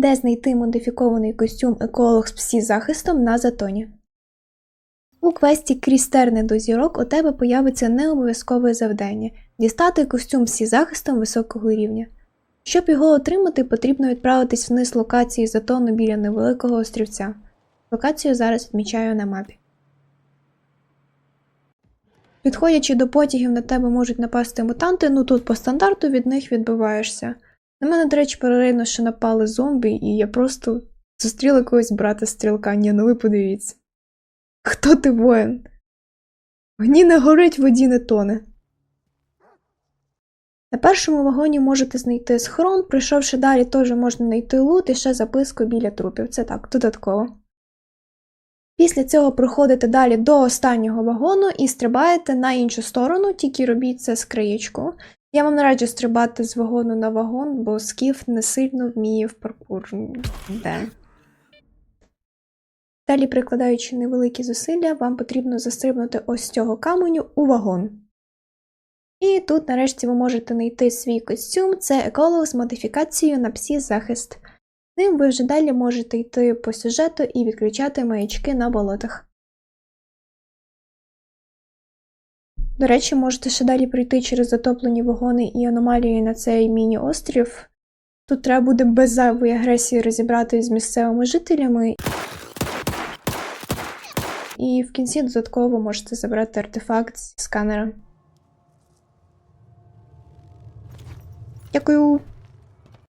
Де знайти модифікований костюм еколог з псі захистом на затоні. У квесті крізь терни до зірок у тебе появиться необов'язкове завдання дістати костюм зі захистом високого рівня. Щоб його отримати, потрібно відправитись вниз локації затону біля невеликого острівця. Локацію зараз відмічаю на мапі. Підходячи до потягів, на тебе можуть напасти мутанти, ну тут по стандарту від них відбиваєшся. На мене, до речі, паралельно ще напали зомбі, і я просто зустріла когось брата стрілка. Ні, ну ви подивіться. Хто ти воїн? Вогні не горить, воді не тоне. На першому вагоні можете знайти схрон, прийшовши далі, теж можна знайти лут і ще записку біля трупів. Це так, додатково. Після цього проходите далі до останнього вагону і стрибаєте на іншу сторону, тільки робіть це з краєчку. Я вам не раджу стрибати з вагону на вагон, бо скіф не сильно вміє в паркур. Де. Далі, прикладаючи невеликі зусилля, вам потрібно застрибнути ось цього каменю у вагон. І тут, нарешті, ви можете знайти свій костюм, це еколог з модифікацією на псі захист. Ним ви вже далі можете йти по сюжету і відключати маячки на болотах. До речі, можете ще далі пройти через затоплені вагони і аномалії на цей міні-острів. Тут треба буде без зайвої агресії розібратися з місцевими жителями. І в кінці додатково можете забрати артефакт з сканера. Дякую!